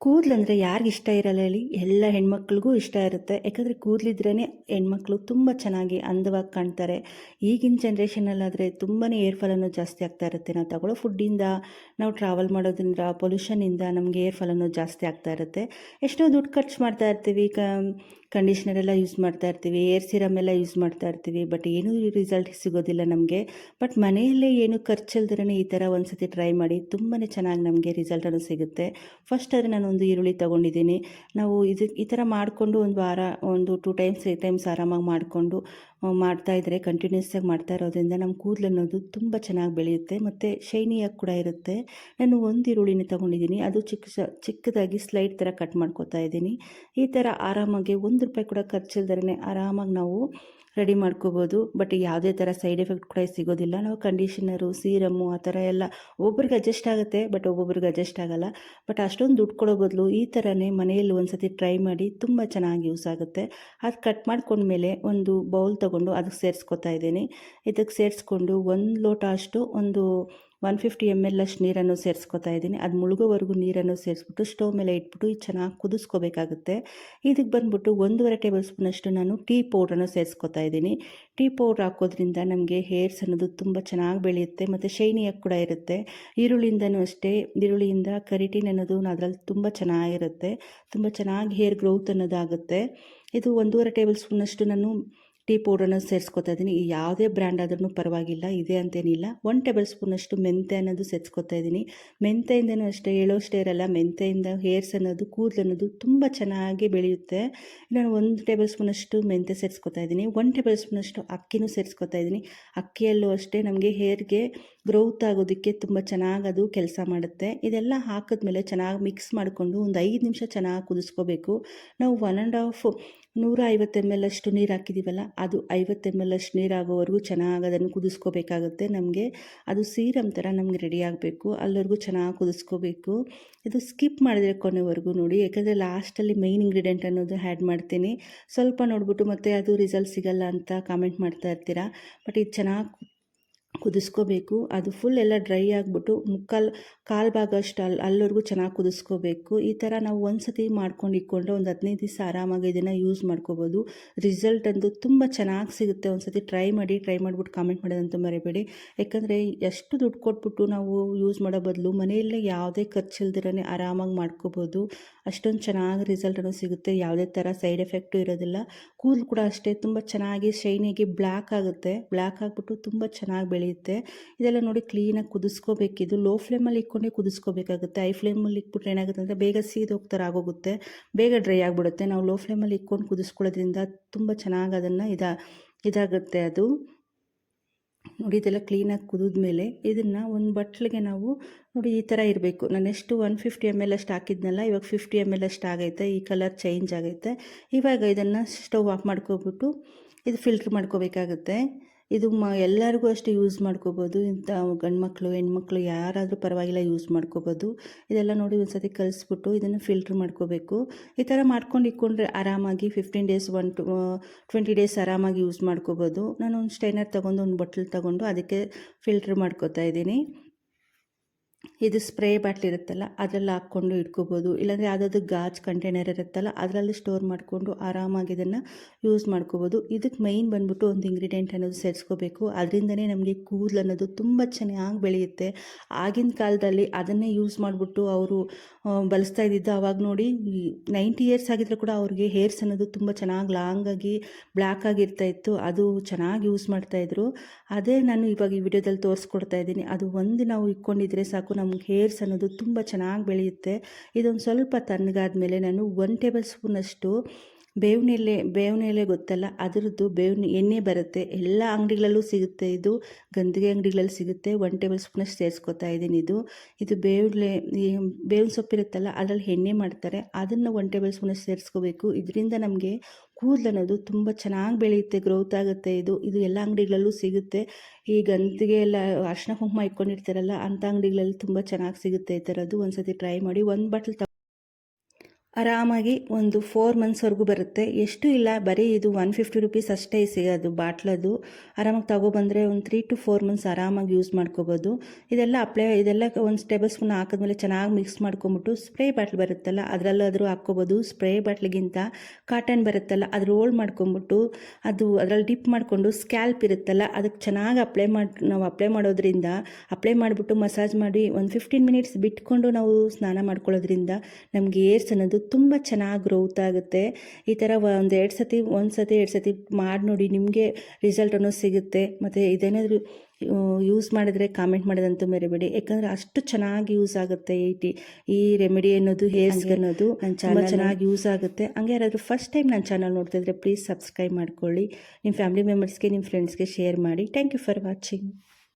ಕೂದಲಂದರೆ ಯಾರಿಗೆ ಇಷ್ಟ ಇರಲ್ಲ ಹೇಳಿ, ಎಲ್ಲ ಹೆಣ್ಮಕ್ಳಿಗೂ ಇಷ್ಟ ಇರುತ್ತೆ. ಯಾಕಂದರೆ ಕೂದಲಿದ್ರೇ ಹೆಣ್ಮಕ್ಳು ತುಂಬ ಚೆನ್ನಾಗಿ ಅಂದವಾಗಿ ಕಾಣ್ತಾರೆ. ಈಗಿನ ಜನ್ರೇಷನಲ್ಲಾದರೆ ತುಂಬಾ ಏರ್ಫಾಲ್ ಅನ್ನೋದು ಜಾಸ್ತಿ ಆಗ್ತಾ ಇರುತ್ತೆ. ನಾವು ತಗೊಳ್ಳೋ ಫುಡ್ಡಿಂದ ನಾವು ಟ್ರಾವೆಲ್ ಮಾಡೋದ್ರಿಂದ ಪೊಲ್ಯೂಷನಿಂದ ನಮಗೆ ಏರ್ಫಾಲ್ ಅನ್ನೋದು ಜಾಸ್ತಿ ಆಗ್ತಾ ಇರುತ್ತೆ. ಎಷ್ಟೋ ದುಡ್ಡು ಖರ್ಚು ಮಾಡ್ತಾ ಇರ್ತೀವಿ. ಕ ಕಂಡೀಷ್ನರ್ ಎಲ್ಲ ಯೂಸ್ ಮಾಡ್ತಾ ಇರ್ತೀವಿ ಏರ್ ಸಿರಮ್ ಎಲ್ಲ ಯೂಸ್ ಮಾಡ್ತಾ ಇರ್ತೀವಿ ಬಟ್ ಏನೂ ರಿಸಲ್ಟ್ ಸಿಗೋದಿಲ್ಲ ನಮಗೆ. ಬಟ್ ಮನೆಯಲ್ಲೇ ಏನು ಖರ್ಚಲ್ದಿರೇ ಈ ಥರ ಒಂದು ಸತಿ ಟ್ರೈ ಮಾಡಿ ತುಂಬಾ ಚೆನ್ನಾಗಿ ನಮಗೆ ರಿಸಲ್ಟ್ ಅನ್ನೋದು ಸಿಗುತ್ತೆ. ಫಸ್ಟ್ ಆದರೆ ನಾನು ಒಂದು ಈರುಳ್ಳಿ ತೊಗೊಂಡಿದ್ದೀನಿ. ನಾವು ಇದು ಈ ಥರ ಮಾಡಿಕೊಂಡು ಒಂದು ವಾರ, ಒಂದು ಟೂ ಟೈಮ್ಸ್ ತ್ರೀ ಟೈಮ್ಸ್ ಆರಾಮಾಗಿ ಮಾಡಿಕೊಂಡು ಮಾಡ್ತಾ ಕಂಟಿನ್ಯೂಸ್ ಆಗಿ ಮಾಡ್ತಾ ಇರೋದ್ರಿಂದ ನಮ್ಮ ಕೂದಲು ಅನ್ನೋದು ತುಂಬ ಚೆನ್ನಾಗಿ ಬೆಳೆಯುತ್ತೆ. ಮತ್ತು ಶೈನಿಯಾಗಿ ಕೂಡ ಇರುತ್ತೆ. ನಾನು ಒಂದು ಈರುಳ್ಳಿನ ತೊಗೊಂಡಿದ್ದೀನಿ. ಅದು ಚಿಕ್ಕ, ಚಿಕ್ಕದಾಗಿ ಸ್ಲೈಡ್ ಥರ ಕಟ್ ಮಾಡ್ಕೋತಾ ಇದ್ದೀನಿ. ಈ ಥರ ಆರಾಮಾಗಿ ಒಂದು ರೂಪಾಯಿ ಕೂಡ ಖರ್ಚಿಲ್ದೇ ಆರಾಮಾಗಿ ನಾವು ರೆಡಿ ಮಾಡ್ಕೋಬೋದು. ಬಟ್ ಯಾವುದೇ ಥರ ಸೈಡ್ ಎಫೆಕ್ಟ್ ಕೂಡ ಸಿಗೋದಿಲ್ಲ. ನಾವು ಕಂಡೀಷನರು, ಸೀರಮ್ಮು ಆ ಥರ ಎಲ್ಲ ಒಬ್ರಿಗೆ ಅಡ್ಜಸ್ಟ್ ಆಗುತ್ತೆ, ಬಟ್ ಒಬ್ಬೊಬ್ರಿಗೆ ಅಡ್ಜಸ್ಟ್ ಆಗೋಲ್ಲ. ಬಟ್ ಅಷ್ಟೊಂದು ದುಡ್ಡು ಕೊಡೋ ಬದಲು ಈ ಥರನೇ ಮನೆಯಲ್ಲಿ ಒಂದು ಸತಿ ಟ್ರೈ ಮಾಡಿ ತುಂಬ ಚೆನ್ನಾಗಿ ಯೂಸ್ ಆಗುತ್ತೆ. ಅದು ಕಟ್ ಮಾಡ್ಕೊಂಡ್ಮೇಲೆ ಒಂದು ಬೌಲ್ ತೊಗೊಂಡು ಅದಕ್ಕೆ ಸೇರಿಸ್ಕೊತಾ ಇದ್ದೀನಿ. ಇದಕ್ಕೆ ಸೇರಿಸ್ಕೊಂಡು ಒಂದು ಲೋಟ ಅಷ್ಟು ಒಂದು ಒನ್ ಫಿಫ್ಟಿ ಎಂ ಎಲ್ ಅಷ್ಟು ನೀರನ್ನು ಸೇರಿಸ್ಕೊತಾ ಇದ್ದೀನಿ. ಅದು ಮುಳುಗೋವರೆಗೂ ನೀರನ್ನು ಸೇರಿಸ್ಬಿಟ್ಟು ಸ್ಟವ್ ಮೇಲೆ ಇಟ್ಬಿಟ್ಟು ಚೆನ್ನಾಗಿ ಕುದಿಸ್ಕೋಬೇಕಾಗುತ್ತೆ. ಇದಕ್ಕೆ ಬಂದುಬಿಟ್ಟು ಒಂದೂವರೆ ಟೇಬಲ್ ಸ್ಪೂನಷ್ಟು ನಾನು ಟೀ ಪೌಡ್ರನ್ನು ಸೇರಿಸ್ಕೊತಾ ಇದ್ದೀನಿ. ಟೀ ಪೌಡ್ರ್ ಹಾಕೋದ್ರಿಂದ ನಮಗೆ ಹೇರ್ಸ್ ಅನ್ನೋದು ತುಂಬ ಚೆನ್ನಾಗಿ ಬೆಳೆಯುತ್ತೆ ಮತ್ತು ಶೈನಿಯಾಗಿ ಕೂಡ ಇರುತ್ತೆ. ಈರುಳ್ಳಿಯಿಂದನೂ ಅಷ್ಟೇ. ಈರುಳ್ಳಿಯಿಂದ ಕರಿಟಿನ್ ಅನ್ನೋದು ಅದರಲ್ಲಿ ತುಂಬ ಚೆನ್ನಾಗಿರುತ್ತೆ. ತುಂಬ ಚೆನ್ನಾಗಿ ಹೇರ್ ಗ್ರೋತ್ ಅನ್ನೋದಾಗುತ್ತೆ. ಇದು ಒಂದೂವರೆ ಟೇಬಲ್ ಸ್ಪೂನಷ್ಟು ನಾನು ಟೀ ಪೌಡರನ್ನು ಸೇರಿಸ್ಕೊತಾ ಇದ್ದೀನಿ. ಯಾವುದೇ ಬ್ರ್ಯಾಂಡ್ ಆದ್ರೂ ಪರವಾಗಿಲ್ಲ, ಇದೆ ಅಂತೇನಿಲ್ಲ. ಒನ್ ಟೇಬಲ್ ಸ್ಪೂನಷ್ಟು ಮೆಂತೆ ಅನ್ನೋದು ಸೇರಿಸ್ಕೊತಾ ಇದ್ದೀನಿ. ಮೆಂತೆಯಿಂದನೂ ಅಷ್ಟೇ, ಹೇಳೋಷ್ಟೇ ಇರಲ್ಲ. ಮೆಂತೆಯಿಂದ ಹೇರ್ಸ್ ಅನ್ನೋದು, ಕೂದಲು ಅನ್ನೋದು ತುಂಬ ಚೆನ್ನಾಗಿ ಬೆಳೆಯುತ್ತೆ. ನಾನು ಒಂದು ಟೇಬಲ್ ಸ್ಪೂನಷ್ಟು ಮೆಂತೆ ಸೇರಿಸ್ಕೊತಾ ಇದ್ದೀನಿ. ಒನ್ ಟೇಬಲ್ ಸ್ಪೂನಷ್ಟು ಅಕ್ಕಿನೂ ಸೇರಿಸ್ಕೊತಾ ಇದ್ದೀನಿ. ಅಕ್ಕಿಯಲ್ಲೂ ಅಷ್ಟೇ ನಮಗೆ ಹೇರ್ಗೆ ಗ್ರೋತ್ ಆಗೋದಕ್ಕೆ ತುಂಬ ಚೆನ್ನಾಗಿ ಅದು ಕೆಲಸ ಮಾಡುತ್ತೆ. ಇದೆಲ್ಲ ಹಾಕಿದ್ಮೇಲೆ ಚೆನ್ನಾಗಿ ಮಿಕ್ಸ್ ಮಾಡಿಕೊಂಡು ಒಂದು ಐದು ನಿಮಿಷ ಚೆನ್ನಾಗಿ ಕುದಿಸ್ಕೋಬೇಕು. ನಾವು ಒನ್ ಆ್ಯಂಡ್ ಹಾಫ್ ನೂರ ಐವತ್ತು ಎಂ ಎಲ್ ಅಷ್ಟು ನೀರು ಹಾಕಿದ್ದೀವಲ್ಲ ಅದು ಐವತ್ತು ಎಂ ಎಲ್ ಅಷ್ಟು ನೀರು ಆಗೋವರೆಗೂ ಚೆನ್ನಾಗಿ ಅದನ್ನು ಕುದಿಸ್ಕೋಬೇಕಾಗುತ್ತೆ ನಮಗೆ. ಅದು ಸೀರಮ್ ಥರ ನಮಗೆ ರೆಡಿ ಆಗಬೇಕು, ಅಲ್ಲಿವರೆಗೂ ಚೆನ್ನಾಗಿ ಕುದಿಸ್ಕೋಬೇಕು. ಇದು ಸ್ಕಿಪ್ ಮಾಡಿದ್ರೆ ಕೊನೆವರೆಗೂ ನೋಡಿ, ಯಾಕಂದರೆ ಲಾಸ್ಟಲ್ಲಿ ಮೈನ್ ಇಂಗ್ರೀಡಿಯೆಂಟ್ ಅನ್ನೋದು ಆ್ಯಡ್ ಮಾಡ್ತೀನಿ. ಸ್ವಲ್ಪ ನೋಡ್ಬಿಟ್ಟು ಮತ್ತೆ ಅದು ರಿಸಲ್ಟ್ ಸಿಗಲ್ಲ ಅಂತ ಕಾಮೆಂಟ್ ಮಾಡ್ತಾ ಇರ್ತೀರಾ ಬಟ್ ಇದು ಚೆನ್ನಾಗಿ ಕುದಿಸ್ಕೋಬೇಕು. ಅದು ಫುಲ್ ಎಲ್ಲ ಡ್ರೈ ಆಗಿಬಿಟ್ಟು ಮುಕ್ಕಾಲು, ಕಾಲು ಭಾಗ ಅಷ್ಟು ಅಲ್ಲಿ ಅಲ್ಲಿವರೆಗೂ ಚೆನ್ನಾಗಿ ಕುದಿಸ್ಕೋಬೇಕು. ಈ ಥರ ನಾವು ಒಂದು ಸತಿ ಮಾಡ್ಕೊಂಡು ಇಟ್ಕೊಂಡ್ರೆ ಒಂದು ಹದಿನೈದು ದಿವಸ ಆರಾಮಾಗಿ ಇದನ್ನು ಯೂಸ್ ಮಾಡ್ಕೋಬೋದು. ರಿಸಲ್ಟ್ ಅಂತೂ ತುಂಬ ಚೆನ್ನಾಗಿ ಸಿಗುತ್ತೆ. ಒಂದು ಸತಿ ಟ್ರೈ ಮಾಡಿ ಟ್ರೈ ಮಾಡಿಬಿಟ್ಟು ಕಾಮೆಂಟ್ ಮಾಡೋದಂತೂ ಮರಿಬೇಡಿ. ಯಾಕಂದರೆ ಎಷ್ಟು ದುಡ್ಡು ಕೊಟ್ಬಿಟ್ಟು ನಾವು ಯೂಸ್ ಮಾಡೋ ಬದಲು ಮನೆಯಲ್ಲೇ ಯಾವುದೇ ಖರ್ಚಿಲ್ದಿರೇ ಆರಾಮಾಗಿ ಮಾಡ್ಕೋಬೋದು. ಅಷ್ಟೊಂದು ಚೆನ್ನಾಗಿ ರಿಸಲ್ಟನ್ನು ಸಿಗುತ್ತೆ. ಯಾವುದೇ ಥರ ಸೈಡ್ ಎಫೆಕ್ಟು ಇರೋದಿಲ್ಲ. ಕೂದಲು ಕೂಡ ಅಷ್ಟೇ. ತುಂಬ ಚೆನ್ನಾಗಿ ಶೈನಿಗೆ ಬ್ಲ್ಯಾಕ್ ಆಗುತ್ತೆ. ಬ್ಲ್ಯಾಕ್ ಆಗಿಬಿಟ್ಟು ತುಂಬ ಚೆನ್ನಾಗಿ ಬೆಳೆಯುತ್ತೆ ಇದೆಲ್ಲ ನೋಡಿ ಕ್ಲೀನಾಗಿ ಕುದಿಸ್ಕೋಬೇಕಿದು ಲೋ ಫ್ಲೇಮಲ್ಲಿ ಇಟ್ಕೊಂಡೆ ಕುದಿಸ್ಕೋಬೇಕಾಗುತ್ತೆ. ಹೈ ಫ್ಲೇಮಲ್ಲಿ ಇಟ್ಬಿಟ್ರೆ ಏನಾಗುತ್ತೆ ಅಂದರೆ ಬೇಗ ಸೀದೋಗ್ತಾರೆ ಆಗೋಗುತ್ತೆ. ಬೇಗ ಡ್ರೈ ಆಗಿಬಿಡುತ್ತೆ. ನಾವು ಲೋ ಫ್ಲೇಮಲ್ಲಿ ಇಟ್ಕೊಂಡು ಕುದಿಸ್ಕೊಳ್ಳೋದ್ರಿಂದ ತುಂಬ ಚೆನ್ನಾಗಿ ಅದನ್ನು ಇದ, ಇದಾಗುತ್ತೆ ಅದು. ನೋಡಿ ಇದೆಲ್ಲ ಕ್ಲೀನಾಗಿ ಕುದಿದ್ಮೇಲೆ ಇದನ್ನು ಒಂದು ಬಟ್ಲಿಗೆ ನಾವು ನೋಡಿ ಈ ಥರ ಇರಬೇಕು. ನಾನು ಎಷ್ಟು ಒನ್ ಫಿಫ್ಟಿ ಎಂ ಎಲ್ ಅಷ್ಟು ಹಾಕಿದ್ನಲ್ಲ, ಇವಾಗ ಫಿಫ್ಟಿ ಎಂ ಎಲ್ ಅಷ್ಟು ಆಗೈತೆ. ಈ ಕಲರ್ ಚೇಂಜ್ ಆಗೈತೆ. ಇವಾಗ ಇದನ್ನು ಸ್ಟವ್ ಆಫ್ ಮಾಡ್ಕೊಬಿಟ್ಟು ಇದು ಫಿಲ್ಟ್ರ್ ಮಾಡ್ಕೋಬೇಕಾಗುತ್ತೆ. ಇದು ಮ, ಎಲ್ಲರಿಗೂ ಅಷ್ಟೇ ಯೂಸ್ ಮಾಡ್ಕೋಬೋದು. ಇಂಥ ಗಂಡು ಮಕ್ಕಳು ಹೆಣ್ಮಕ್ಳು ಯಾರಾದರೂ ಪರವಾಗಿಲ್ಲ ಯೂಸ್ ಮಾಡ್ಕೋಬೋದು. ಇದೆಲ್ಲ ನೋಡಿ ಒಂದು ಸತಿ ಕಲಿಸ್ಬಿಟ್ಟು ಇದನ್ನು ಫಿಲ್ಟ್ರ್ ಮಾಡ್ಕೋಬೇಕು. ಈ ಥರ ಮಾಡ್ಕೊಂಡು ಇಟ್ಕೊಂಡ್ರೆ ಆರಾಮಾಗಿ fifteen days one two twenty days ಆರಾಮಾಗಿ ಯೂಸ್ ಮಾಡ್ಕೋಬೋದು. ನಾನು ಒಂದು ಸ್ಟೈನರ್ ತೊಗೊಂಡು, ಒಂದು ಬಟ್ಲ್ ತೊಗೊಂಡು ಅದಕ್ಕೆ ಫಿಲ್ಟ್ರ್ ಮಾಡ್ಕೋತಾ ಇದ್ದೀನಿ. ಇದು ಸ್ಪ್ರೇ ಬಾಟ್ಲ್ ಇರುತ್ತಲ್ಲ, ಅದರಲ್ಲಿ ಹಾಕ್ಕೊಂಡು ಇಟ್ಕೋಬೋದು. ಇಲ್ಲಾಂದರೆ ಯಾವುದಾದ್ರು ಗಾಜ್ ಕಂಟೈನರ್ ಇರುತ್ತಲ್ಲ, ಅದರಲ್ಲಿ ಸ್ಟೋರ್ ಮಾಡಿಕೊಂಡು ಆರಾಮಾಗಿ ಇದನ್ನು ಯೂಸ್ ಮಾಡ್ಕೋಬೋದು. ಇದಕ್ಕೆ ಮೈನ್ ಬಂದ್ಬಿಟ್ಟು ಒಂದು ಇಂಗ್ರೀಡಿಯೆಂಟ್ ಅನ್ನೋದು ಸೇರಿಸ್ಕೋಬೇಕು. ಅದರಿಂದನೇ ನಮಗೆ ಕೂದಲು ಅನ್ನೋದು ತುಂಬ ಚೆನ್ನಾಗಿ ಬೆಳೆಯುತ್ತೆ. ಆಗಿನ ಕಾಲದಲ್ಲಿ ಅದನ್ನೇ ಯೂಸ್ ಮಾಡಿಬಿಟ್ಟು ಅವರು ಬಳಸ್ತಾ ಇದ್ದಿದ್ದು ಅವಾಗ ನೋಡಿ ನೈಂಟಿ ಇಯರ್ಸ್ ಆಗಿದ್ರೆ ಕೂಡ ಅವ್ರಿಗೆ ಹೇರ್ಸ್ ಅನ್ನೋದು ತುಂಬ ಚೆನ್ನಾಗಿ ಲಾಂಗಾಗಿ ಬ್ಲ್ಯಾಕ್ ಆಗಿರ್ತಾ ಇತ್ತು. ಅದು ಚೆನ್ನಾಗಿ ಯೂಸ್ ಮಾಡ್ತಾಯಿದ್ರು ಅದೇ ನಾನು ಇವಾಗ ಈ ವಿಡಿಯೋದಲ್ಲಿ ತೋರಿಸ್ಕೊಡ್ತಾ ಇದ್ದೀನಿ. ಅದು ಒಂದು ನಾವು ಇಟ್ಕೊಂಡಿದ್ರೆ ಸಾಕು, ನಮ್ಗೆ ಹೇರ್ಸ್ ಅನ್ನೋದು ತುಂಬ ಚೆನ್ನಾಗಿ ಬೆಳೆಯುತ್ತೆ. ಇದೊಂದು ಸ್ವಲ್ಪ ತಣ್ಣಗಾದ ಮೇಲೆ ನಾನು ಒನ್ ಟೇಬಲ್ ಸ್ಪೂನಷ್ಟು ಬೇವಿನ ಎಲೆ ಬೇವಿನ ಎಲೆ ಗೊತ್ತಲ್ಲ? ಅದರದ್ದು ಬೇವಿನ ಎಣ್ಣೆ ಬರುತ್ತೆ. ಎಲ್ಲ ಅಂಗಡಿಗಳಲ್ಲೂ ಸಿಗುತ್ತೆ ಇದು. ಗಂದಿಗೆ ಅಂಗಡಿಗಳಲ್ಲಿ ಸಿಗುತ್ತೆ. ಒನ್ ಟೇಬಲ್ ಸ್ಪೂನಷ್ಟು ಸೇರಿಸ್ಕೊತಾ ಇದ್ದೀನಿ ಇದು. ಇದು ಬೇವಿನ ಈ ಬೇವಿನ ಸೊಪ್ಪಿರುತ್ತಲ್ಲ ಅದರಲ್ಲಿ ಎಣ್ಣೆ ಮಾಡ್ತಾರೆ. ಅದನ್ನು ಒನ್ ಟೇಬಲ್ ಸ್ಪೂನಷ್ಟು ಸೇರಿಸ್ಕೋಬೇಕು. ಇದರಿಂದ ನಮಗೆ ಕೂದಲು ಅನ್ನೋದು ತುಂಬ ಚೆನ್ನಾಗಿ ಬೆಳೆಯುತ್ತೆ ಗ್ರೋತ್ ಆಗುತ್ತೆ ಇದು. ಇದು ಎಲ್ಲ ಅಂಗಡಿಗಳಲ್ಲೂ ಸಿಗುತ್ತೆ. ಈ ಗಂತಿಗೆ ಎಲ್ಲ ಅರ್ಶಿನ ಕುಂಕುಮ ಇಟ್ಕೊಂಡಿರ್ತಾರಲ್ಲ ಅಂಥ ಅಂಗಡಿಗಳಲ್ಲಿ ತುಂಬ ಚೆನ್ನಾಗಿ ಸಿಗುತ್ತೆ ಈ ಥರದ್ದು. ಒಂದು ಸತಿ ಟ್ರೈ ಮಾಡಿ. ಒಂದು ಬಾಟ್ಲ್ ಆರಾಮಾಗಿ ಒಂದು ಫೋರ್ ಮಂತ್ಸ್ವರೆಗೂ ಬರುತ್ತೆ. ಎಷ್ಟು ಇಲ್ಲ, ಬರೀ ಇದು ಒನ್ ಫಿಫ್ಟಿ ರುಪೀಸ್ ಅಷ್ಟೇ ಸಿಗೋದು ಬಾಟ್ಲದು ಆರಾಮಾಗಿ ತಗೊಬಂದರೆ ಒಂದು ತ್ರೀ ಟು ಫೋರ್ ಮಂತ್ಸ್ ಆರಾಮಾಗಿ ಯೂಸ್ ಮಾಡ್ಕೋಬೋದು. ಇದೆಲ್ಲ ಅಪ್ಲೈ ಇದೆಲ್ಲ ಒಂದು ಟೇಬಲ್ ಸ್ಪೂನ್ ಹಾಕಿದ್ಮೇಲೆ ಚೆನ್ನಾಗಿ ಮಿಕ್ಸ್ ಮಾಡ್ಕೊಂಬಿಟ್ಟು ಸ್ಪ್ರೇ ಬಾಟ್ಲ್ ಬರುತ್ತಲ್ಲ, ಅದರಲ್ಲಾದರೂ ಹಾಕ್ಕೋಬೋದು. ಸ್ಪ್ರೇ ಬಾಟ್ಲಿಗಿಂತ ಕಾಟನ್ ಬರುತ್ತಲ್ಲ ಅದು ರೋಲ್ ಮಾಡ್ಕೊಂಬಿಟ್ಟು ಅದು ಅದರಲ್ಲಿ ಡಿಪ್ ಮಾಡಿಕೊಂಡು ಸ್ಕ್ಯಾಲ್ಪ್ ಇರುತ್ತಲ್ಲ, ಅದಕ್ಕೆ ಚೆನ್ನಾಗಿ ಅಪ್ಲೈ ಮಾಡಿ, ನಾವು ಅಪ್ಲೈ ಮಾಡೋದ್ರಿಂದ ಅಪ್ಲೈ ಮಾಡಿಬಿಟ್ಟು ಮಸಾಜ್ ಮಾಡಿ ಒಂದು ಫಿಫ್ಟೀನ್ ಮಿನಿಟ್ಸ್ ಬಿಟ್ಕೊಂಡು ನಾವು ಸ್ನಾನ ಮಾಡ್ಕೊಳ್ಳೋದ್ರಿಂದ ನಮಗೆ ಏರ್ಸ್ ಅನ್ನೋದು ತುಂಬ ಚೆನ್ನಾಗಿ ಗ್ರೋತ್ ಆಗುತ್ತೆ. ಈ ಥರ ಒಂದು ಎರಡು ಸತಿ ಒಂದು ಸತಿ ಎರಡು ಸತಿ ಮಾಡಿ ನೋಡಿ ನಿಮಗೆ ರಿಸಲ್ಟ್ ಅನ್ನೋದು ಸಿಗುತ್ತೆ. ಮತ್ತು ಇದೇನಾದರೂ ಯೂಸ್ ಮಾಡಿದ್ರೆ ಕಾಮೆಂಟ್ ಮಾಡೋದಂತೂ ಮರಿಬೇಡಿ. ಯಾಕಂದರೆ ಅಷ್ಟು ಚೆನ್ನಾಗಿ ಯೂಸ್ ಆಗುತ್ತೆ ಈ ಟಿ ಈ ರೆಮಿಡಿ ಅನ್ನೋದು ಹೇರ್ಸ್ಗೆ ಅನ್ನೋದು ತುಂಬ ಚಾನಲ್ ಚೆನ್ನಾಗಿ ಯೂಸ್ ಆಗುತ್ತೆ. ಹಂಗೆ ಯಾರಾದರೂ ಫಸ್ಟ್ ಟೈಮ್ ನನ್ನ ಚಾನಲ್ ನೋಡ್ತಾ ಇದ್ದರೆ ಪ್ಲೀಸ್ ಸಬ್ಸ್ಕ್ರೈಬ್ ಮಾಡ್ಕೊಳ್ಳಿ. ನಿಮ್ಮ ಫ್ಯಾಮಿಲಿ ಮೆಂಬರ್ಸ್ಗೆ ನಿಮ್ಮ ಫ್ರೆಂಡ್ಸ್ಗೆ ಶೇರ್ ಮಾಡಿ. Thank you for watching